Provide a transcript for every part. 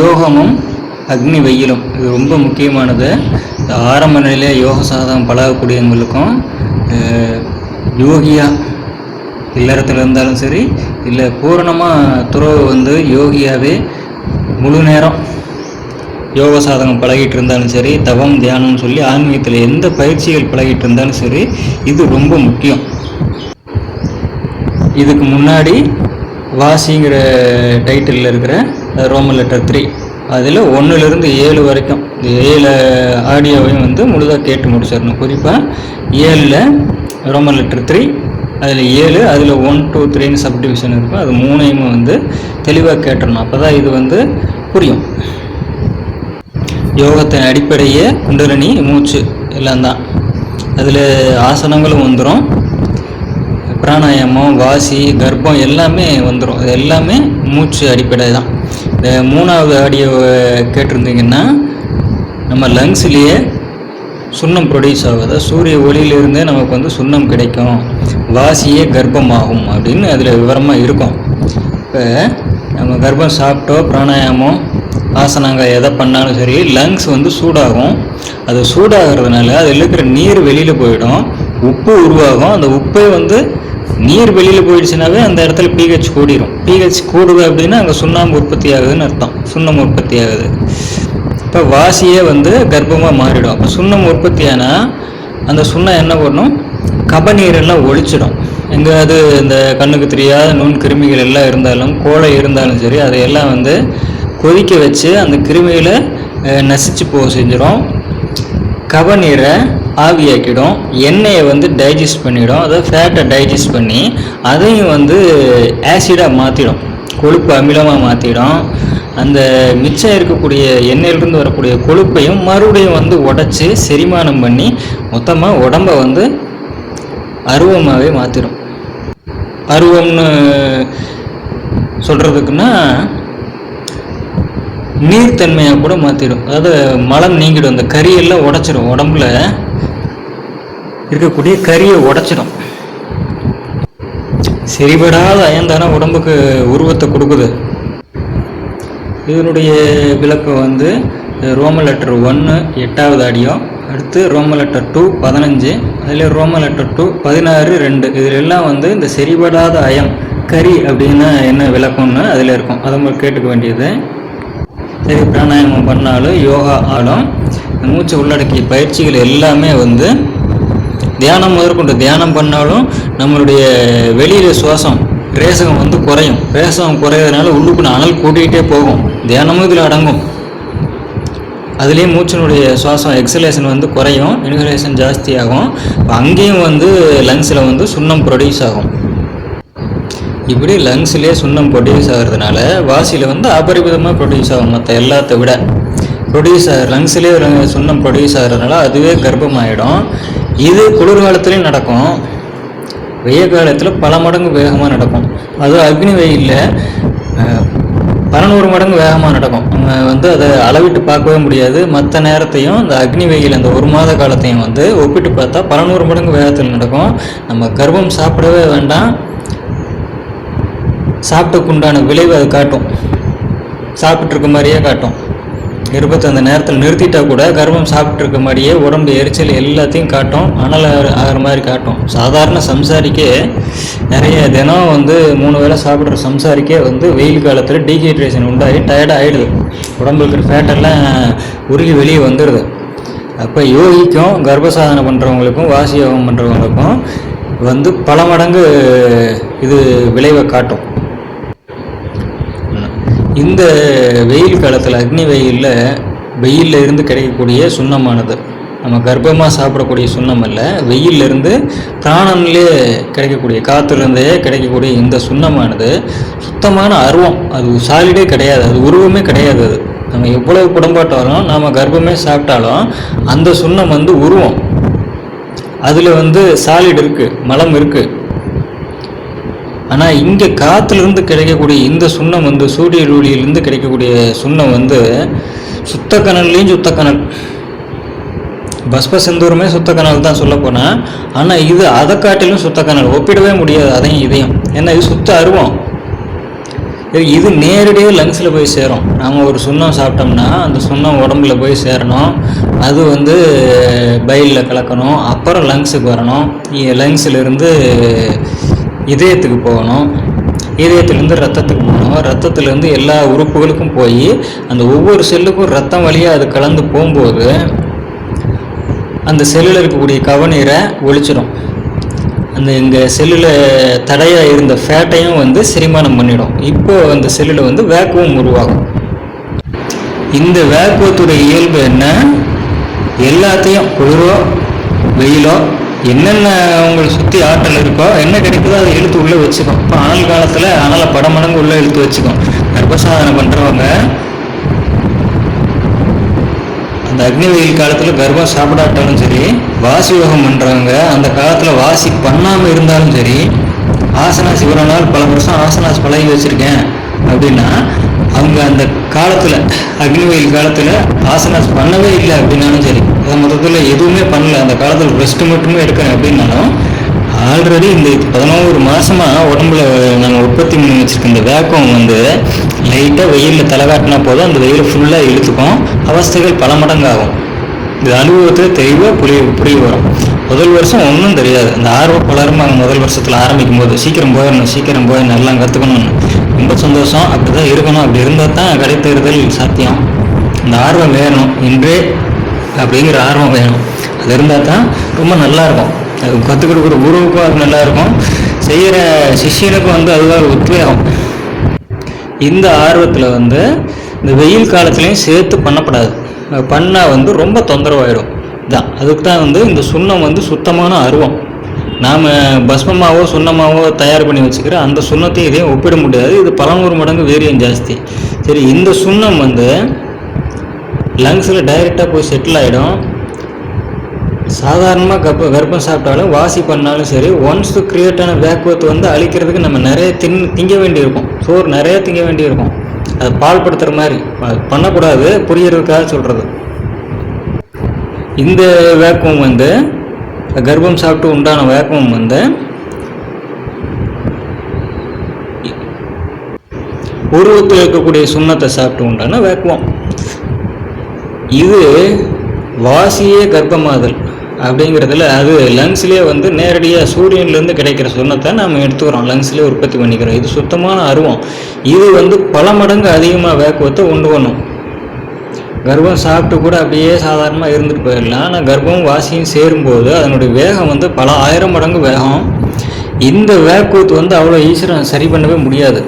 யோகமும் அக்னி வெயிலும். இது ரொம்ப முக்கியமானது. ஆரம்ப நிலையில யோக சாதகம் பழகக்கூடியவங்களுக்கும் யோகியா இல்லறத்தில் இருந்தாலும் சரி இல்லை பூரணமாக துறவு வந்து யோகியாவே முழு நேரம் யோக சாதகம் பழகிட்டு இருந்தாலும் சரி தவம் தியானம்னு சொல்லி ஆன்மீகத்தில் எந்த பயிற்சிகள் பழகிட்டு இருந்தாலும் சரி இது ரொம்ப முக்கியம். இதுக்கு முன்னாடி வாசிங்கிற டைட்டிலில் இருக்கிற ரோமன் லெட்டர் த்ரீ அதில் ஒன்றுலேருந்து ஏழு வரைக்கும். இந்த ஏழு ஆடியோவையும் வந்து முழுதாக கேட்டு முடிச்சிடணும். குறிப்பாக ஏழில் ரோமன் லெட்டர் த்ரீ அதில் ஏழு அதில் ஒன் டூ த்ரீன்னு சப்டிவிஷன் இருக்கும் அது மூணையுமே வந்து தெளிவாக கேட்டுடணும். அப்போ தான் இது வந்து புரியும். யோகத்தின் அடிப்படையே குண்டலினி மூச்சு எல்லாம் தான். அதில் ஆசனங்களும் வந்துடும் பிராணாயாமம் வாசி கர்ப்பம் எல்லாமே வந்துடும் இது எல்லாமே மூச்சு அடிப்படை தான் இந்த மூணாவது ஆடியோவை கேட்டிருந்தீங்கன்னா நம்ம லங்ஸ்லேயே சுண்ணம் ப்ரொடியூஸ் ஆகுது. சூரிய ஒளியிலிருந்தே நமக்கு வந்து சுண்ணம் கிடைக்கும். வாசியே கர்ப்பமாகும் அப்படின்னு அதில் விவரமாக இருக்கும். இப்போ நம்ம கர்ப்பம் சாப்பிட்டோ பிராணாயாமம் ஆசனாங்க எதை பண்ணாலும் சரி லங்ஸ் வந்து சூடாகும். அது சூடாகிறதுனால அதில் இருக்கிற நீர் வெளியில் போயிடும். உப்பு உருவாகும். அந்த உப்பே வந்து நீர் வெளியில் போயிடுச்சுனாவே அந்த இடத்துல பிஹெச் கூடிரும். பிஹெச் கூடுது அப்படின்னா அங்கே சுண்ணாம்பு உற்பத்தி ஆகுதுன்னு அர்த்தம். சுண்ணம் உற்பத்தி ஆகுது. இப்போ வாசியே வந்து கர்ப்பமாக மாறிடும். அப்போ சுண்ணம் உற்பத்தி ஆனால் அந்த சுண்ணம் என்ன பண்ணும்? கபநீரெல்லாம் ஒழிச்சிடும். எங்கேயாவது இந்த கண்ணுக்கு தெரியாத நுண் கிருமிகள் எல்லாம் இருந்தாலும் கோழை இருந்தாலும் சரி அதையெல்லாம் வந்து கொதிக்க வச்சு அந்த கிருமிகளை நசிச்சு போக செஞ்சிடும் கபநீரை ஆவியாக்கிடும். எண்ணெயை வந்து டைஜஸ்ட் பண்ணிடும். அதாவது ஃபேட்டை டைஜஸ்ட் பண்ணி அதையும் வந்து ஆசிடாக மாற்றிடும் கொழுப்பு அமிலமாக மாற்றிடும் அந்த மிச்சம் இருக்கக்கூடிய எண்ணெயிலிருந்து வரக்கூடிய கொழுப்பையும் மறுபடியும் வந்து உடச்சி செரிமானம் பண்ணி மொத்தமாக உடம்பை வந்து அருவமாகவே மாற்றிடும் அருவம்னு சொல்கிறதுக்குன்னா நீர்த்தன்மையாக கூட மாற்றிடும் அதாவது மலம் நீங்கிடும். அந்த கறியெல்லாம் உடச்சிடும் உடம்புல. இருக்கக்கூடிய கரியை உடைச்சிடும். சரிபடாத அயந்தான உடம்புக்கு உருவத்தை கொடுக்குது. இதனுடைய விளக்கம் வந்து ரோம லெட்டர் ஒன்று எட்டாவது ஆடியோ அடுத்து ரோம லெட்டர் டூ பதினஞ்சு. அதில் ரோம லெட்டர் டூ பதினாறு ரெண்டு. இதில் எல்லாம் வந்து இந்த சரிபடாத அயம் கரி அப்படின்னா என்ன விளக்கம்னு அதில் இருக்கும். அதை மாதிரி கேட்டுக்க வேண்டியது. சரி பிராணாயாமம் பண்ணாலும் யோகா ஆலும் மூச்சை உள்ளடக்கிய பயிற்சிகள் எல்லாமே வந்து தியானம் முதற்கொண்டு தியானம் பண்ணாலும் நம்மளுடைய வெளியில் சுவாசம் ரேசகம் வந்து குறையும். ரேசகம் குறையிறதுனால உள்ளுக்குள்ள அனல் கூட்டிகிட்டே போகும். தியானமும் இதில் அடங்கும். அதுலேயும் மூச்சினுடைய சுவாசம் எக்ஸலேஷன் வந்து குறையும் இன்ஹலேஷன் ஜாஸ்தியாகும். அங்கேயும் வந்து லங்ஸில் வந்து சுண்ணம் ப்ரொடியூஸ் ஆகும். இப்படி லங்ஸ்லேயே சுண்ணம் ப்ரொடியூஸ் ஆகிறதுனால வாசியில் வந்து அபரிமிதமாக ப்ரொடியூஸ் ஆகும் மற்ற எல்லாத்த விட. ப்ரொடியூஸ் ஆகிற லங்ஸ்லேயே சுண்ணம் ப்ரொடியூஸ் ஆகிறதுனால அதுவே கர்ப்பமாயிடும். இது குளிர்காலத்துலேயும் நடக்கும். வெய்ய காலத்தில் பல மடங்கு வேகமாக நடக்கும். அதுவும் அக்னி வெயிலில் பலநூறு மடங்கு வேகமாக நடக்கும். நம்ம வந்து அதை அளவிட்டு பார்க்கவே முடியாது. மற்ற நேரத்தையும் இந்த அக்னி வெயில் அந்த ஒரு மாத காலத்தையும் வந்து ஒப்பிட்டு பார்த்தா பலநூறு மடங்கு வேகத்தில் நடக்கும். நம்ம கர்ப்பம் சாப்பிடவே வேண்டாம். சாப்பிட்டுக்குண்டான விளைவு அது காட்டும். சாப்பிட்ருக்க மாதிரியே காட்டும். இருபத்தி அந்த நேரத்தில் நிறுத்திட்டா கூட கர்ப்பம் சாப்பிட்டு இருக்க மாதிரியே உடம்பு எரிச்சல் எல்லாத்தையும் காட்டும். அனல் ஆகிற- மாதிரி காட்டும். சாதாரண சம்சாரிக்கே நிறைய தினம் வந்து மூணு வேளை சாப்பிட்ற சம்சாரிக்கே வந்து வெயில் காலத்தில் டீஹைட்ரேஷன் உண்டாகி டயர்ட் ஆகிடுது உடம்புல இருக்கிற ஃபேட்டெல்லாம் உருகி வெளியே வந்துடுது அப்போ யோகிக்கும் கர்ப்பசாதனை பண்ணுறவங்களுக்கும் வாசி யோகம் பண்ணுறவங்களுக்கும் வந்து பல மடங்கு இது விளைவை காட்டும். இந்த வெயில் காலத்தில் அக்னி வெயிலில் வெயில்ல இருந்து கிடைக்கக்கூடிய சுண்ணமானது. நம்ம கர்ப்பமாக சாப்பிடக்கூடிய சுண்ணம் அல்ல வெயிலிருந்து இருந்து பிராணன்லே கிடைக்கக்கூடிய காற்றுலேருந்தே கிடைக்கக்கூடிய இந்த சுண்ணமானது சுத்தமான அருவம். அது சாலிடே கிடையாது அது உருவமே கிடையாது அது. நம்ம எவ்வளவு குடம்பாட்டாலும் நாம் கர்ப்பமே சாப்பிட்டாலும் அந்த சுண்ணம் வந்து உருவம். அதில் வந்து சாலிட் இருக்குது மலம் இருக்குது ஆனால் இங்கே காற்றுலேருந்து கிடைக்கக்கூடிய இந்த சுண்ணம் வந்து சூரிய ஒளியிலேருந்து கிடைக்கக்கூடிய சுண்ணம் வந்து சுத்த கனல்லையும் சுத்த கனல். பஸ்ப செந்தூரமே சுத்த கனல் தான் சொல்ல போனால் ஆனால் இது அதை காட்டிலும் சுத்த கனல். ஒப்பிடவே முடியாது அதையும் இதையும். ஏன்னா இது சுத்த அருவம். இது நேரடியாக லங்ஸில் போய் சேரும். நாம் ஒரு சுண்ணம் சாப்பிட்டோம்னா அந்த சுண்ணம் உடம்புல போய் சேரணும். அது வந்து பயிலில் கலக்கணும். அப்புறம் லங்ஸுக்கு வரணும். லங்ஸிலிருந்து இதயத்துக்கு போகணும். இதயத்திலேருந்து ரத்தத்துக்கு போகணும். ரத்தத்துலேருந்து எல்லா உறுப்புகளுக்கும் போய் அந்த ஒவ்வொரு செல்லுக்கும் ரத்தம் வழியாக அது கலந்து போகும்போது அந்த செல்லில் இருக்கக்கூடிய கவனீரை ஒழிச்சிடும் அந்த எங்கள் செல்லில் தடையாக இருந்த ஃபேட்டையும் வந்து செரிமானம் பண்ணிடும். இப்போது அந்த செல்லில் வந்து வேக்குவம் உருவாகும். இந்த வேக்குவத்துடைய இயல்பு என்ன? எல்லாத்தையும் குளிரோ வெயிலோ என்னென்ன உங்களை சுற்றி ஆற்றல் இருக்கோ என்ன கிடைக்குதோ அதை இழுத்து உள்ளே வச்சுக்கும் இப்போ அனல் காலத்தில் அனலை படமடங்கு உள்ளே இழுத்து வச்சுக்கும் கர்ப்பசாதனை பண்ணுறவங்க அந்த அக்னி வெயில் காலத்தில் கர்ப்பம் சாப்பிடாட்டாலும் சரி வாசி யோகம் பண்ணுறவங்க அந்த காலத்தில் வாசி பண்ணாமல் இருந்தாலும் சரி ஆசனாஸ் இவ்வளோ நாள் பல வருஷம் ஆசனாஸ் பழகி வச்சுருக்கேன். அப்படின்னா அவங்க அந்த காலத்தில் அக்னிவயில் காலத்தில் ஆசனாஸ் பண்ணவே இல்லை அப்படின்னாலும் சரி. அதை மொத்தத்தில் எதுவுமே பண்ணல. அந்த காலத்தில் ரெஸ்ட் மட்டுமே எடுக்கிறேன் அப்படின்னாலும் ஆல்ரெடி இந்த பதினோரு மாதமாக உடம்புல நாங்கள் உற்பத்தி பண்ணி வச்சுருக்க இந்த வேக்கம் வந்து லைட்டாக வெயிலில் தலை காட்டினா போதும். அந்த வெயிலை ஃபுல்லாக இழுத்துக்கும். அவஸ்தைகள் பல மடங்காகும். இது அனுபவத்தில் தெளிவாக புரிய புரிய வரும். முதல் வருஷம் ஒன்றும் தெரியாது. அந்த ஆர்வ பலருமாங்க முதல் வருஷத்தில் ஆரம்பிக்கும் போது சீக்கிரம் போயிடணும் சீக்கிரம் போய் நல்லா கற்றுக்கணும்னு ரொம்ப சந்தோஷம். அப்படி தான் இருக்கணும். அப்படி இருந்தால் தான் கடைத்தேறுதல் சாத்தியம். அந்த ஆர்வம் வேணும். இன்றே அப்படிங்கிற ஆர்வம் வேணும். அது இருந்தால் தான் ரொம்ப நல்லா இருக்கும் அது கற்றுக் கொடுக்குற குருவுக்கும் அது நல்லா இருக்கும் செய்கிற சிஷியனுக்கும் வந்து அதுதான் ஒரு உத்வேகம். இந்த ஆர்வத்தில் வந்து இந்த வெயில் காலத்துலேயும் சேர்த்து பண்ணப்படாது. பண்ணால் வந்து ரொம்ப தொந்தரவாயிடும். தான் அதுக்கு தான் வந்து இந்த சுண்ணம் வந்து சுத்தமான அருவம் நாம் பஸ்மமாவோ சுண்ணமாவோ தயார் பண்ணி வச்சுக்கிற அந்த சுண்ணத்தையும் இதையும் ஒப்பிட முடியாது. இது பலநூறு மடங்கு வேரியம் ஜாஸ்தி. சரி இந்த சுண்ணம் வந்து லங்ஸில் டைரெக்டாக போய் செட்டில் ஆகிடும் சாதாரணமாக கப்ப கர்ப்பம் சாப்பிட்டாலும் வாசி பண்ணாலும் சரி ஒன்ஸ் கிரியேட்டான வேக்குவத்தை வந்து அழிக்கிறதுக்கு நம்ம நிறைய தின் திங்க வேண்டியிருக்கும். சோறு நிறைய திங்க வேண்டியிருக்கும். அதை பால்படுத்துகிற மாதிரி. அது பண்ணக்கூடாது. புரியறதுக்காக சொல்கிறது இந்த வேக்குவம் வந்து கர்ப்பம் சாப்பிட்டு உண்டான வேப்பம் வந்து உருவத்தில் இருக்கக்கூடிய சுண்ணத்தை சாப்பிட்டு உண்டான வேக்குவம் இது வாசியே கர்ப்பமாதல் அப்படிங்கிறதுல அது லங்ஸ்லேயே வந்து நேரடியாக சூரியன்லேருந்து கிடைக்கிற சுண்ணத்தை நம்ம எடுத்துக்கிறோம். லங்ஸ்லேயே உற்பத்தி பண்ணிக்கிறோம். இது சுத்தமான அருவம். இது வந்து பல மடங்கு அதிகமாக வேக்குவத்தை உண்டு பண்ணும். கர்ப்பம் சாப்பிட்டு கூட அப்படியே சாதாரணமாக இருந்துட்டு போயிடலாம். ஆனால் கர்ப்பம் வாசியும் சேரும்போது அதனுடைய வேகம் வந்து பல ஆயிரம் மடங்கு வேகம். இந்த வேக்கூத்து வந்து அவ்வளோ ஈஸியாக சரி பண்ணவே முடியாது.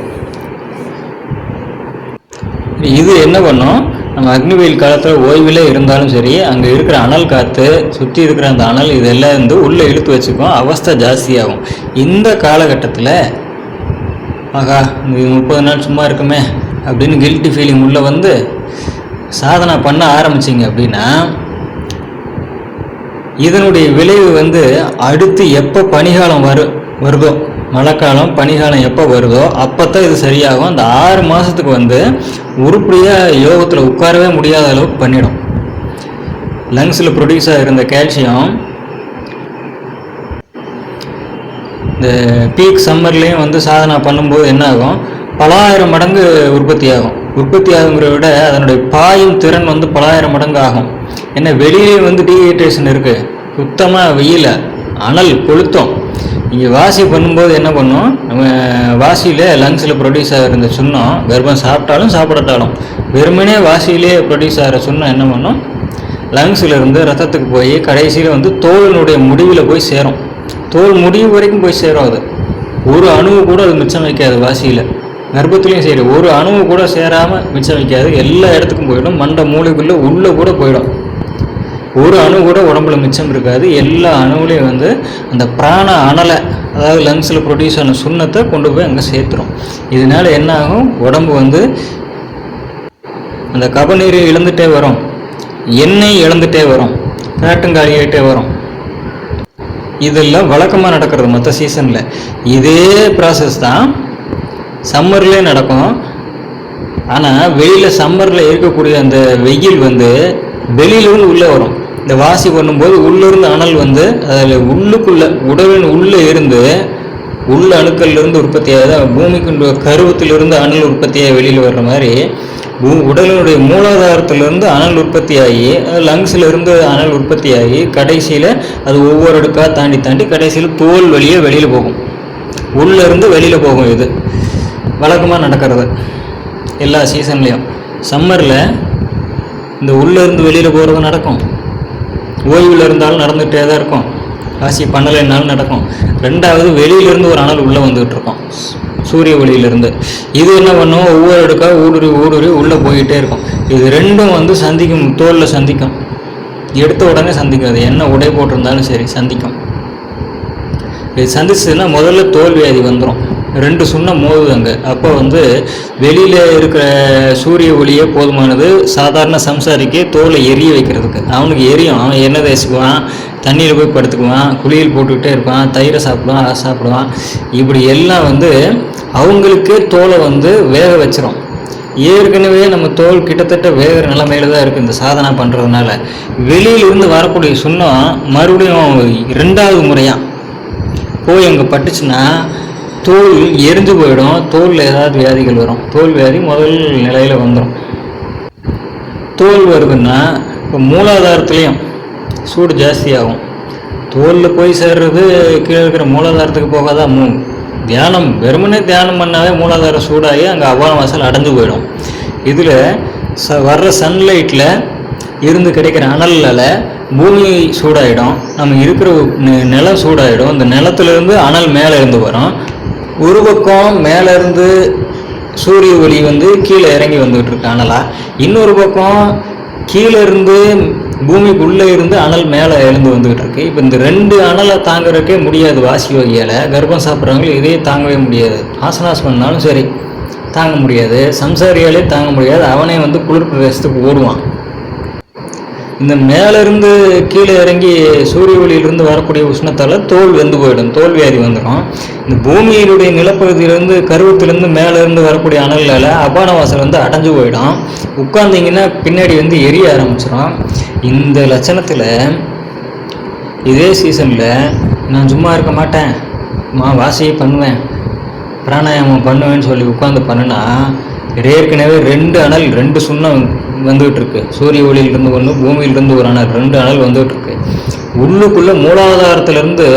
இது என்ன பண்ணும்? நம்ம அக்னி வெயில் காலத்தில் ஓய்வில் இருந்தாலும் சரி அங்கே இருக்கிற அனல் காற்று சுற்றி இருக்கிற அந்த அனல் இதெல்லாம் வந்து உள்ளே இழுத்து வச்சுக்கும். அவஸ்தை ஜாஸ்தியாகும். இந்த காலகட்டத்தில் ஆகா முப்பது நாள் சும்மா இருக்குமே அப்படின்னு கில்ட்டி ஃபீலிங் உள்ளே வந்து சாதனை பண்ண ஆரம்பிச்சிங்க அப்படின்னா இதனுடைய விளைவு வந்து அடுத்து எப்போ பனிகாலம் வரு வருதோ மழைக்காலம் பனிகாலம் எப்போ வருதோ அப்போ தான் இது சரியாகும். அந்த ஆறு மாதத்துக்கு வந்து உருப்படியாக யோகத்தில் உட்காரவே முடியாத அளவுக்கு பண்ணிடும். லங்ஸில் ப்ரொடியூஸ் ஆகிருந்த கால்சியம் இந்த பீக் சம்மர்லேயும் வந்து சாதனை பண்ணும்போது என்ன ஆகும் பலாயிரம் மடங்கு உற்பத்தி ஆகும் உற்பத்தி ஆகுங்கிறத விட அதனுடைய பாயும் திறன் வந்து பலாயிரம் மடங்கு ஆகும் ஏன்னா வெளியிலே வந்து டீஹைட்ரேஷன் இருக்குது சுத்தமாக வெயில அனல் கொளுத்தம். இங்கே வாசி பண்ணும்போது என்ன பண்ணும்? நம்ம வாசியில் லங்ஸில் ப்ரொடியூஸ் ஆகிற இந்த சுண்ணம் கர்ப்பம் சாப்பிட்டாலும் சாப்பிடட்டாலும் வெறுமனே வாசியிலே ப்ரொடியூஸ் ஆகிற சுண்ணம் என்ன பண்ணும்? லங்ஸில் இருந்து ரத்தத்துக்கு போய் கடைசியில் வந்து தோலினுடைய முடிவில் போய் சேரும். தோல் முடிவு வரைக்கும் போய் சேரும் அது. ஒரு அணுவு கூட அது மிச்சம் வைக்காது வாசியில். கர்ப்பத்துலேயும் சரி ஒரு அணுவு கூட சேராமல் மிச்சம் வைக்காது எல்லா இடத்துக்கும் போயிடும். மண்டை மூளைக்குள்ளே உள்ளே கூட போயிடும். ஒரு அணு கூட உடம்புல மிச்சம் இருக்காது. எல்லா அணுவிலையும் வந்து அந்த பிராண அனலை அதாவது லங்ஸில் ப்ரொடியூஸ் ஆன சுண்ணத்தை கொண்டு போய் அங்கே சேர்த்துரும். இதனால என்ன ஆகும் உடம்பு வந்து அந்த கபநீர் இழந்துகிட்டே வரும். எண்ணெய் இழந்துட்டே வரும். ஃபேட்டும் காலியாகிட்டே வரும். இதெல்லாம் வழக்கமாக நடக்கிறது மற்ற சீசனில் இதே ப்ராசஸ் தான் சம்மர்லேயே நடக்கும். ஆனால் வெயிலில் சம்மரில் இருக்கக்கூடிய அந்த வெயில் வந்து வெளியிலிருந்து உள்ளே வரும். இந்த வாசி பண்ணும்போது உள்ளிருந்து அனல் வந்து அதில் உள்ளுக்குள்ளே உடலின் உள்ளே இருந்து உள்ள அணுக்கள்லேருந்து உற்பத்தியாகுது பூமிக்கு கருவத்திலிருந்து அனல் உற்பத்தியாக வெளியில் வர்ற மாதிரி பூ உடலினுடைய மூலாதாரத்திலிருந்து அனல் உற்பத்தியாகி லங்ஸில் இருந்து அனல் உற்பத்தியாகி கடைசியில் அது ஒவ்வொரு அடுக்காக தாண்டி தாண்டி கடைசியில் தோல் வழியே வெளியில் போகும். உள்ளே இருந்து வெளியில் போகும் இது. வழக்கமாக நடக்கிறது எல்லா சீசன்லேயும் சம்மரில் இந்த உள்ளேருந்து வெளியில் போகிறது நடக்கும். ஓய்வில் இருந்தாலும் நடந்துகிட்டே தான் இருக்கும். ராசி பண்ணலைன்னாலும் நடக்கும். ரெண்டாவது வெளியிலேருந்து ஒரு அனல் உள்ளே வந்துகிட்டு இருக்கோம். சூரிய ஒளியிலேருந்து. இது என்ன பண்ணும்? ஒவ்வொரு இடக்கா ஊடுருவி ஊடுருவி உள்ளே போய்கிட்டே இருக்கும். இது ரெண்டும் வந்து சந்திக்கும் தோலில் சந்திக்கும். எடுத்த உடனே சந்திக்காது. என்ன உடை போட்டிருந்தாலும் சரி சந்திக்கும். இது சந்திச்சதுன்னா முதல்ல தோல் வியாதி வந்துடும் ரெண்டு சுண்ணம் மோதுதாங்க அப்போ வந்து வெளியில் இருக்கிற சூரிய ஒளியே போதுமானது. சாதாரண சம்சாரிக்கு தோலை எரிய வைக்கிறதுக்கு. அவனுக்கு எரியும். அவன் என்ன தேசிக்குவான் தண்ணியில் போய் படுத்துக்குவான் குளியல் போட்டுக்கிட்டே இருப்பான் தயிரை சாப்பிடுவான் அதை சாப்பிடுவான். இப்படி எல்லாம் வந்து அவங்களுக்கே தோலை வந்து வேக வச்சிரும். ஏற்கனவே நம்ம தோல் கிட்டத்தட்ட வேகிற நிலைமையில தான் இருக்குது இந்த சாதனை பண்ணுறதுனால வெளியிலிருந்து வரக்கூடிய சுண்ணம் மறுபடியும் ரெண்டாவது முறையாக போய் அங்கே பட்டுச்சுன்னா தோல் எரிஞ்சு போயிடும். தோலில் ஏதாவது வியாதிகள் வரும். தோல் வியாதி முதல் நிலையில் வந்துடும் தோல் வருதுன்னா இப்போ மூலாதாரத்துலேயும் சூடு ஜாஸ்தியாகும். தோலில் போய் சேர்றது கீழே இருக்கிற மூலாதாரத்துக்கு போகாதான் மூ. தியானம் வெறுமனே தியானம் பண்ணாவே மூலாதாரம் சூடாகி அங்கே அவ்வாறு வாசல் அடைஞ்சு போயிடும். இதில் ச வர்ற சன்லைட்டில் இருந்து கிடைக்கிற அனலில் பூமி சூடாயிடும். நம்ம இருக்கிற நிலம் சூடாயிடும். இந்த நிலத்துலேருந்து அனல் மேலே இருந்து வரும். ஒரு பக்கம் மேலேருந்து சூரிய ஒளி வந்து கீழே இறங்கி வந்துகிட்டு இருக்கு அனலா. இன்னொரு பக்கம் கீழே இருந்து பூமிக்குள்ளே இருந்து அனல் மேலே எழுந்து வந்துகிட்டு இருக்கு இப்போ இந்த ரெண்டு அனலை தாங்குறக்கே முடியாது வாசி வகையால். கர்ப்பம் சாப்பிட்றவங்களும் இதே தாங்கவே முடியாது. ஆசனாஸ் பண்ணாலும் சரி தாங்க முடியாது. சம்சாரியாலே தாங்க முடியாது. அவனே வந்து குளிர் பிரதேசத்துக்கு ஓடுவான். இந்த மேலேருந்து கீழே இறங்கி சூரிய ஒளியிலிருந்து வரக்கூடிய உஷ்ணத்தால் தோல் வெந்து போயிடும் தோல் வியாதி வந்துடும் இந்த பூமியினுடைய நிலப்பகுதியிலேருந்து கருவத்திலேருந்து மேலேருந்து வரக்கூடிய அனல்களால் அபான வாசல் வந்து அடைஞ்சு போயிடும். உட்காந்திங்கன்னா பின்னாடி வந்து எரிய ஆரம்பிச்சிடும் இந்த லட்சணத்தில் இதே சீசனில் நான் சும்மா இருக்க மாட்டேன். மா வாசியை பண்ணுவேன். பிராணாயாமம் பண்ணுவேன்னு சொல்லி உட்காந்து பண்ணுனா ஏற்கனவே ரெண்டு அனல் ரெண்டு சுண்ணம் வந்துகிட்ருக்கு சூரிய ஒளியிலிருந்து ஒன்று பூமியிலிருந்து ஒரு அனல் ரெண்டு அனல் வந்துகிட்ருக்கு உள்ளுக்குள்ளே மூலாதாரத்திலேருந்து மூலாதாரத்திலிருந்து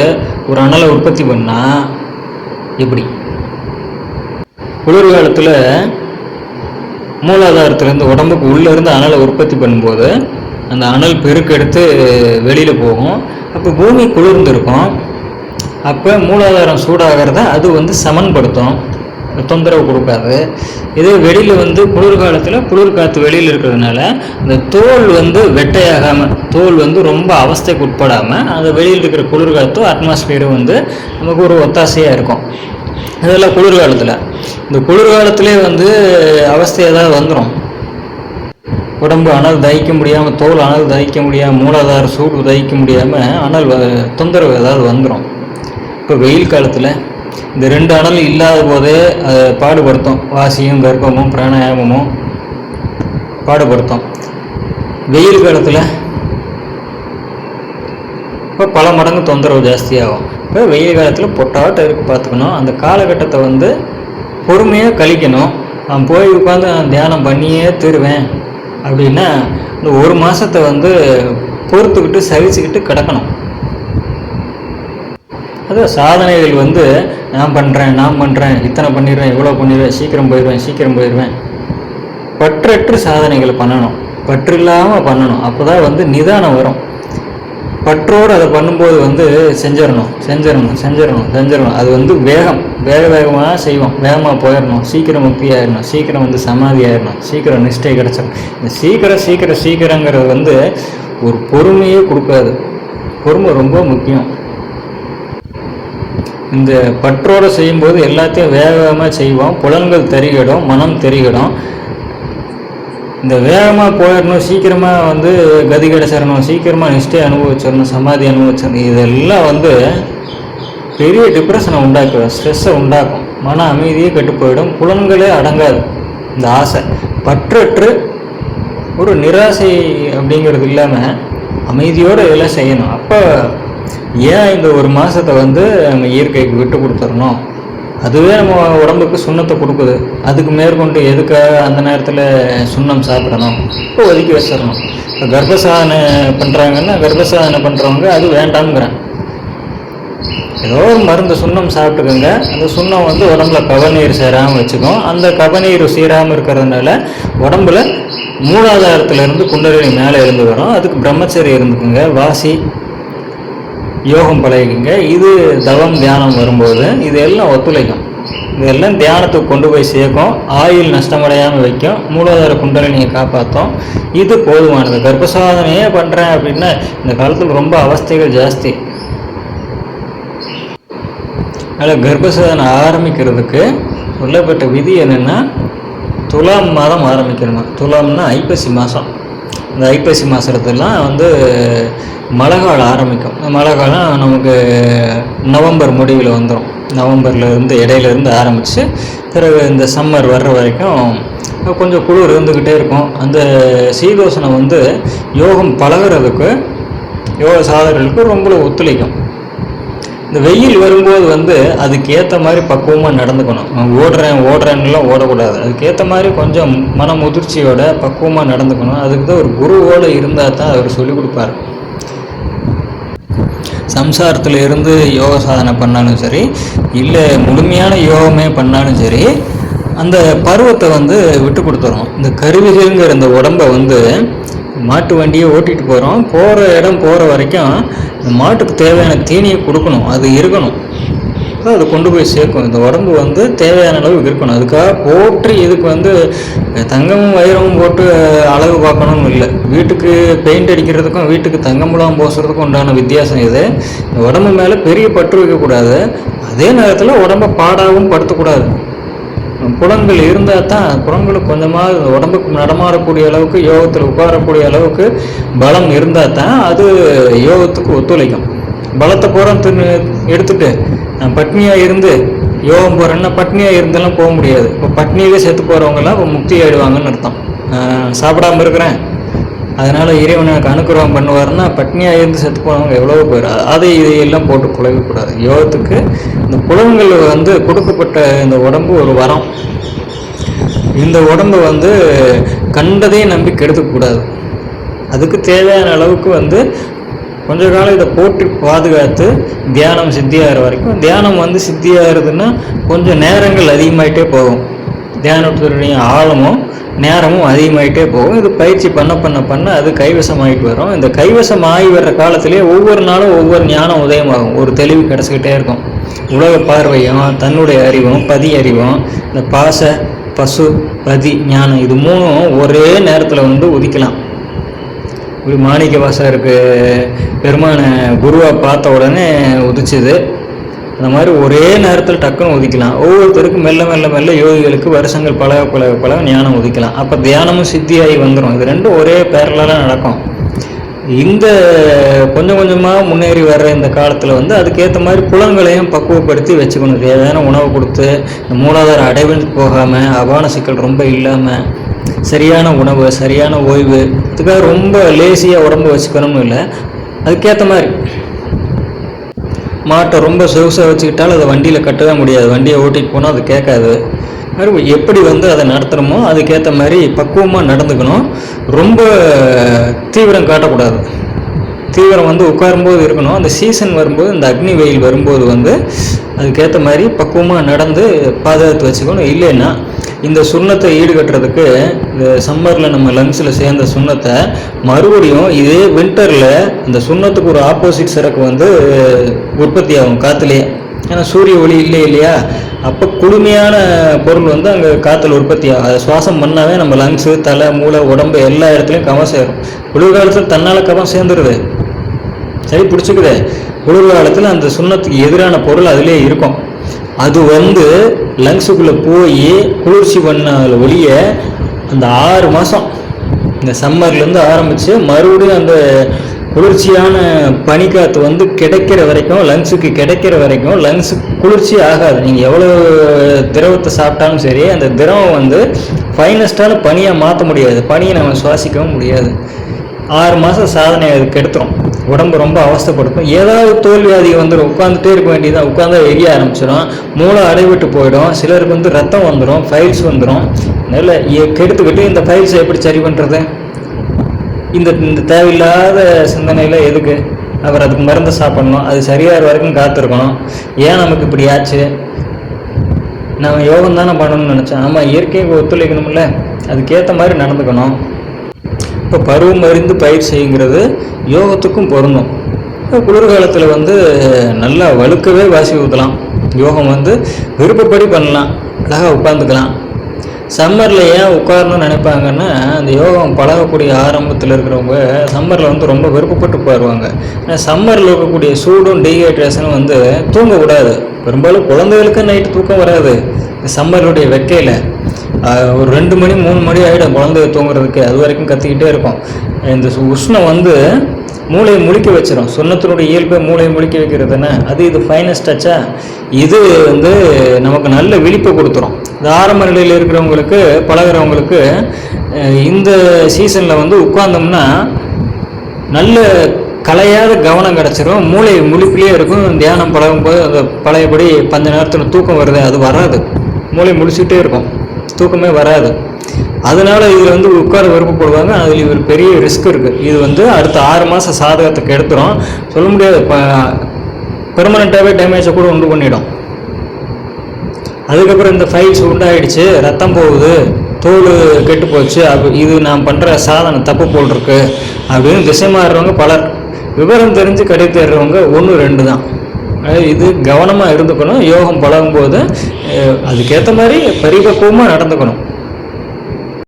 ஒரு அனலை உற்பத்தி பண்ணால் எப்படி? குளிர்காலத்தில் மூலாதாரத்திலேருந்து உடம்புக்கு உள்ளேருந்து அனலை உற்பத்தி பண்ணும்போது அந்த அனல் பெருக்கெடுத்து வெளியில் போகும். அப்போ பூமி குளிர்ந்துருக்கும். அப்போ மூலாதாரம் சூடாகிறத அது வந்து சமன்படுத்தும். தொந்தரவு கொடுக்காது. இதே வெளியில் வந்து குளிர்காலத்தில் குளிர் காற்று வெளியில் இருக்கிறதுனால அந்த தோல் வந்து வெட்டையாகாமல் தோல் வந்து ரொம்ப அவஸ்தைக்கு உட்படாமல் அந்த வெளியில் இருக்கிற குளிர் காற்றும் அட்மாஸ்பியரும் வந்து நமக்கு ஒரு ஒத்தாசையாக இருக்கும். இதெல்லாம் குளிர்காலத்தில். இந்த குளிர்காலத்திலே வந்து அவஸ்தை ஏதாவது வந்துடும் உடம்பு அனல் தகிக்க முடியாமல் தோல் அனல் தகிக்க முடியாமல் மூலாதார சூடு தகிக்க முடியாமல் அனல் தொந்தரவு ஏதாவது வந்துடும் இப்போ வெயில் காலத்தில் இந்த ரெண்டு அனல் இல்லாத போதே அதை பாடுபடுத்தும். வாசியும் கர்ப்பமும் பிராணாயாமமும் பாடுபடுத்தும். வெயில் காலத்தில் இப்போ பல மடங்கு தொந்தரவு ஜாஸ்தியாகும். இப்போ வெயில் காலத்தில் பொட்டாட்ட இருக்கு பார்த்துக்கணும்? அந்த காலகட்டத்தை வந்து பொறுமையாக கழிக்கணும். நான் போய் உட்காந்து நான் தியானம் பண்ணியே தருவேன். அப்படின்னா இந்த ஒரு மாதத்தை வந்து பொறுத்துக்கிட்டு சகிச்சுக்கிட்டு கிடக்கணும். அது சாதனைகள் வந்து நான் பண்ணுறேன் நான் பண்ணுறேன் இத்தனை பண்ணிடுவேன் இவ்வளோ பண்ணிடுவேன் சீக்கிரம் போயிடுவேன் சீக்கிரம் போயிடுவேன். பற்றற்று சாதனைகள் பண்ணணும். பற்று இல்லாமல் பண்ணணும். அப்போ தான் வந்து நிதானம் வரும். பற்றோடு அதை பண்ணும்போது வந்து செஞ்சிடணும் செஞ்சிடணும் செஞ்சிடணும் செஞ்சிடணும். அது வந்து வேகம். வேக வேகமாக செய்வோம். வேகமாக போயிடணும். சீக்கிரம் முக்தி ஆயிடணும். சீக்கிரம் வந்து சமாதி ஆயிடணும். சீக்கிரம் நிஷ்டை கிடச்சிடும் இந்த சீக்கிரம் சீக்கிரம் சீக்கிரங்கிறது வந்து ஒரு பொறுமையே கொடுக்காது. பொறுமை ரொம்ப முக்கியம். இந்த பற்றோடு செய்யும்போது எல்லாத்தையும் வேகமாக செய்வோம். புலன்கள் தெரிகிடும் மனம் தெரிகிடும். இந்த வேகமாக போயிடணும் சீக்கிரமாக வந்து கதி கிடச்சிடணும் சீக்கிரமாக நிஷ்டை அனுபவிச்சிடணும் சமாதி அனுபவிச்சிடணும். இதெல்லாம் வந்து பெரிய டிப்ரெஷனை உண்டாக்கிடும் ஸ்ட்ரெஸ்ஸை உண்டாக்கும். மன அமைதியே கெட்டு போயிடும். புலன்களே அடங்காது. இந்த ஆசை. பற்றற்று ஒரு நிராசை அப்படிங்கிறது இல்லாமல் அமைதியோடு இதெல்லாம் செய்யணும். அப்போ ஏன் இந்த ஒரு மாதத்தை வந்து நம்ம இயற்கைக்கு விட்டு கொடுத்துடணும்? அதுவே நம்ம உடம்புக்கு சுண்ணத்தை கொடுக்குது. அதுக்கு மேற்கொண்டு எதுக்காக அந்த நேரத்தில் சுண்ணம் சாப்பிடணும்? இப்போ ஒதுக்கி வச்சிடணும். இப்போ கர்ப்பசாதனை பண்ணுறாங்கன்னா கர்ப்பசாதனை பண்ணுறவங்க அது வேண்டாம்ங்கிறேன் ஏதோ ஒரு மருந்து சுண்ணம் சாப்பிட்டுக்கோங்க. அந்த சுண்ணம் வந்து உடம்புல கவநீர் சேராமல் வச்சுக்கும். அந்த கவநீர் சீராமல் இருக்கிறதுனால உடம்புல மூலாதாரத்திலிருந்து குண்டலினி மேலே இருந்து வரும். அதுக்கு பிரம்மச்சரி இருந்துக்குங்க. வாசி. யோகம் பழகிங்க. இது தவம் தியானம் வரும்போது இது எல்லாம் ஒத்துழைக்கும். இதெல்லாம் தியானத்துக்கு கொண்டு போய் சேர்க்கும். ஆயுள் நஷ்டமடையாமல் வைக்கும். மூலாதார குண்டலினியை காப்பாற்றும் இது போதுமானது. கர்ப்பசாதனையே பண்ணுறேன் அப்படின்னா இந்த காலத்தில் ரொம்ப அவஸ்தைகள் ஜாஸ்தி. அதில் கர்ப்பசாதனை ஆரம்பிக்கிறதுக்கு சொல்லப்பட்ட விதி என்னென்னா துலாம் மாதம் ஆரம்பிக்கணுமா? துலாம்னா ஐப்பசி மாதம் இந்த ஐப்பசி மாதத்துலாம் வந்து மழை காலம் ஆரம்பிக்கும். மழை காலம் நமக்கு நவம்பர் முடிவில் வந்துடும் நவம்பர்லேருந்து இடையிலேருந்து இடையில இருந்து ஆரம்பித்து பிறகு இந்த சம்மர் வர்ற வரைக்கும் கொஞ்சம் குளிர் இருந்துக்கிட்டே இருக்கும். அந்த சீதோஷணம் வந்து யோகம் பழகுறதுக்கு யோக சாதகர்களுக்கு ரொம்ப ஒத்துழைக்கும். இந்த வெயில் வரும்போது வந்து அதுக்கேற்ற மாதிரி பக்குவமாக நடந்துக்கணும். ஓடுறேன் ஓடுறேன்னுலாம் ஓடக்கூடாது. அதுக்கேற்ற மாதிரி கொஞ்சம் மன முதிர்ச்சியோட பக்குவமாக நடந்துக்கணும். அதுக்கு தான் ஒரு குருவோடு இருந்தால் தான் அவர் சொல்லிக் கொடுப்பார். சம்சாரத்தில் இருந்து யோக சாதனை பண்ணாலும் சரி இல்லை முழுமையான யோகமே பண்ணாலும் சரி அந்த பருவத்தை வந்து விட்டு கொடுத்துரும். இந்த கருவிகள்ங்கிற இந்த உடம்பை வந்து மாட்டு வண்டியை ஓட்டிகிட்டு போகிறோம் போகிற இடம் போகிற வரைக்கும் இந்த மாட்டுக்கு தேவையான தீனியை கொடுக்கணும். அது இருக்கணும். அது கொண்டு போய் சேர்க்கும். இந்த உடம்பு வந்து தேவையான அளவு இருக்கணும். அதுக்காக போற்றி இதுக்கு வந்து தங்கமும் வைரமும் போட்டு அழகு பார்க்கணும்னு இல்லை. வீட்டுக்கு பெயிண்ட் அடிக்கிறதுக்கும் வீட்டுக்கு தங்கமுலாம் போசுறதுக்கும் உண்டான வித்தியாசம் இது. உடம்பு மேலே பெரிய பற்று வைக்கக்கூடாது. அதே நேரத்தில் உடம்பை பாடாகவும் படுத்தக்கூடாது. குளங்கள் இருந்தால் தான் குளங்களுக்கு கொஞ்சமாக உடம்புக்கு நடமாடக்கூடிய அளவுக்கு யோகத்தில் உட்காரக்கூடிய அளவுக்கு பலம் இருந்தால் தான் அது யோகத்துக்கு ஒத்துழைக்கும். பலத்தை பூரா தின்னு எடுத்துட்டு நான் பட்னியாக இருந்து யோகம் போகிறேன்னா பட்னியாக இருந்தெல்லாம் போக முடியாது. இப்போ பட்னியிலே செத்து போகிறவங்கலாம் இப்போ முக்தி ஆயிடுவாங்கன்னு அர்த்தம். சாப்பிடாமல் சாப்பிடாம இருக்கிறேன். அதனால் இறைவன் எனக்கு அனுக்கிரகம் பட்னியாக இருந்து செத்து போனவங்க எவ்வளோ பேர். அதை இதையெல்லாம் போட்டு குழவிக்கூடாது. யோகத்துக்கு இந்த புலவங்கள் வந்து கொடுக்கப்பட்ட இந்த உடம்பு ஒரு வரம். இந்த உடம்பு வந்து கண்டதையும் நம்பி கெடுக்கக்கூடாது. அதுக்கு தேவையான அளவுக்கு வந்து கொஞ்ச காலம் இதை போட்டு பாதுகாத்து தியானம் சித்தியாகிற வரைக்கும். தியானம் வந்து சித்தியாகிறதுன்னா கொஞ்சம் நேரங்கள் அதிகமாகிட்டே போகும். தியானத்துடைய ஆழமும் நேரமும் அதிகமாகிட்டே போகும். இது பயிற்சி பண்ண பண்ண பண்ண அது கைவசமாயிட்டு வரும். இந்த கைவசம் ஆகி வர்ற காலத்திலே ஒவ்வொரு நாளும் ஒவ்வொரு ஞானம் உதயமாகும். ஒரு தெளிவு கிடச்சிக்கிட்டே இருக்கும். உலக பார்வையும் தன்னுடைய அறிவும் பதி அறிவும் இந்த பாச பசு பதி ஞானம் இது மூணும் ஒரே நேரத்தில் வந்து உதிக்கலாம். இப்படி மாணிக்க வாசகருக்கு பெருமான குருவை பார்த்த உடனே உதிச்சுது. அந்த மாதிரி ஒரே நேரத்தில் டக்குன்னு ஒதுக்கலாம். ஒவ்வொருத்தருக்கும் மெல்ல மெல்ல மெல்ல யோகிகளுக்கு வருஷங்கள் பழக பழக பழக ஞானம் உதிக்கலாம் அப்போ தியானமும் சித்தியாகி வந்துடும் இது ரெண்டும் ஒரே பேரலாக நடக்கும். இந்த கொஞ்சம் கொஞ்சமாக முன்னேறி வர்ற இந்த காலத்தில் வந்து அதுக்கேற்ற மாதிரி புலங்களையும் பக்குவப்படுத்தி வச்சுக்கணும். தேவையான உணவு கொடுத்து இந்த மூலாதார அடைவெளிக்கு போகாமல் அபான சிக்கல் ரொம்ப இல்லாமல் சரியான உணவு சரியான ஓய்வு இதுக்காக ரொம்ப லேசியாக உடம்பு வச்சுக்கணும்னு இல்லை. அதுக்கேற்ற மாதிரி மாட்டை ரொம்ப சொகுசாக வச்சுக்கிட்டாலும் அதை வண்டியில் கட்டவே முடியாது. வண்டியை ஓட்டிகிட்டு போனால் அது கேட்காது. மாதிரி எப்படி வந்து அதை நடத்துகிறோமோ அதுக்கேற்ற மாதிரி பக்குவமாக நடந்துக்கணும். ரொம்ப தீவிரம் காட்டக்கூடாது. தீவிரம் வந்து உட்காரும்போது இருக்கணும். அந்த சீசன் வரும்போது இந்த அக்னி வெயில் வரும்போது வந்து அதுக்கேற்ற மாதிரி பக்குவமாக நடந்து பாதுகாத்து வச்சுக்கணும். இல்லைன்னா இந்த சுண்ணத்தை ஈடுகட்டுறதுக்கு இந்த சம்மரில் நம்ம லங்ஸில் சேர்ந்த சுண்ணத்தை மறுபடியும் இதே வின்டரில் இந்த சுண்ணத்துக்கு ஒரு ஆப்போசிட் சிறக்கு வந்து உற்பத்தி ஆகும் காற்றுலேயே ஏன்னா சூரிய ஒளி இல்லை இல்லையா? அப்போ குளுமையான பொருள் வந்து அங்கே காற்றுல உற்பத்தி ஆகும். அதை சுவாசம் பண்ணாவே நம்ம லங்ஸு தலை மூளை உடம்பு எல்லா இடத்துலையும் கவம் சேரும் குளிர்காலத்தில் தன்னால் கவம் சேர்ந்துருது. சரி பிடிச்சிக்குது. குளிர்காலத்தில் அந்த சுண்ணத்துக்கு எதிரான பொருள் அதிலே இருக்கும். அது வந்து லங்ஸுக்குள்ளே போய் குளிர்ச்சி பண்ண ஒளிய அந்த ஆறு மாதம் இந்த சம்மர்லேருந்து ஆரம்பித்து மறுபடியும் அந்த குளிர்ச்சியான பனிக்காற்று வந்து கிடைக்கிற வரைக்கும் லங்ஸுக்கு கிடைக்கிற வரைக்கும் லங்ஸு குளிர்ச்சி ஆகாது. நீங்கள் எவ்வளோ திரவத்தை சாப்பிட்டாலும் சரி அந்த திரவம் வந்து ஃபைனஸ்டான பனியாக மாற்ற முடியாது. பனியை நம்ம சுவாசிக்கவும் முடியாது. ஆறு மாதம் சாதனை அதுக்கு எடுத்துரும். உடம்பு ரொம்ப அவஸ்தைப்படுத்தும். ஏதாவது தோல்வியாதி வந்துடும் உட்காந்துட்டே இருக்க வேண்டியதான் உட்காந்தா எரிய ஆரம்பிச்சிடும் மூளை அடைவிட்டு போயிடும். சிலருக்கு வந்து ரத்தம் வந்துடும் ஃபைல்ஸ் வந்துடும் நல்ல கெடுத்துக்கிட்டு இந்த ஃபைல்ஸை எப்படி சரி பண்ணுறது இந்த இந்த தேவையில்லாத சிந்தனையில் எதுக்கு? அவர் அதுக்கு மருந்து சாப்பிடணும். அது சரியாகிற வரைக்கும் காத்திருக்கணும். ஏன் நமக்கு இப்படி ஆச்சு? நம்ம யோகம் தானே பண்ணணும்னு நினச்சேன் ஆமாம் இயற்கைக்கு ஒத்துழைக்கணும்ல. அதுக்கேற்ற மாதிரி நடந்துக்கணும். இப்போ பருவம் அறிந்து பயிர் செய்யுங்கிறது யோகத்துக்கும் பொருந்தும். குளிர்காலத்தில் வந்து நல்லா வழுக்கவே வாசி ஊற்றலாம் யோகம் வந்து விருப்பப்படி பண்ணலாம். அழகாக உட்காந்துக்கலாம் சம்மரில் ஏன் உட்காரணும்னு நினைப்பாங்கன்னா அந்த யோகம் பழகக்கூடிய ஆரம்பத்தில் இருக்கிறவங்க சம்மரில் வந்து ரொம்ப விருப்பப்பட்டு உட்காருவாங்க. ஏன்னா சம்மரில் இருக்கக்கூடிய சூடும் டீஹைட்ரேஷனும் வந்து தூங்கக்கூடாது. பெரும்பாலும் குழந்தைகளுக்கு நைட்டு தூக்கம் வராது. இந்த சம்மருடைய வெக்கையில் ஒரு ரெண்டு மணி மூணு மணி ஆகிடும் குழந்தைய தூங்குறதுக்கு. அது வரைக்கும் கத்திக்கிட்டே இருக்கும். இந்த உஷ்ணம் வந்து மூளையை முழிக்க வச்சிடும் சொன்னத்தினுடைய இயல்பை மூளையை முழிக்க வைக்கிறதுன்னு அது இது ஃபைனஸ்ட் டச்சா இது வந்து நமக்கு நல்ல விழிப்பை கொடுத்துரும். இந்த ஆரம்ப நிலையில் இருக்கிறவங்களுக்கு பழகுறவங்களுக்கு இந்த சீசனில் வந்து உட்கார்ந்தோம்னா நல்ல கலையாத கவனம் கிடச்சிரும். மூளை முழிப்பிலே இருக்கும். தியானம் பழகும்போது அந்த பழையபடி பஞ்ச நேரத்தில் தூக்கம் வருது. அது வராது. மூளை முழிச்சுக்கிட்டே இருக்கும். தூக்கமே வராது. அதனால இதில் வந்து உட்கார விருப்பப்படுவாங்க. அதில் ஒரு பெரிய ரிஸ்க் இருக்குது இது வந்து அடுத்த ஆறு மாதம் சாதகத்துக்கு எடுத்துரும். சொல்ல முடியாது. பெர்மனண்ட்டாகவே டேமேஜை கூட உண்டு பண்ணிடும். அதுக்கப்புறம் இந்த ஃபைல்ஸ் உண்டாயிடுச்சு. ரத்தம் போகுது. தோல் கெட்டு போச்சு. அது இது நான் பண்ணுற சாதனை தப்பு போல் இருக்கு அப்படின்னு திசை மாறுறவங்க பலர். விவரம் தெரிஞ்சு கடை தேடுறவங்க ஒன்று ரெண்டு தான். இது கவனமாக இருந்துக்கணும் யோகம் பழகும்போது அதுக்கேற்ற மாதிரி பரிபக்குவமாக நடந்துக்கணும்.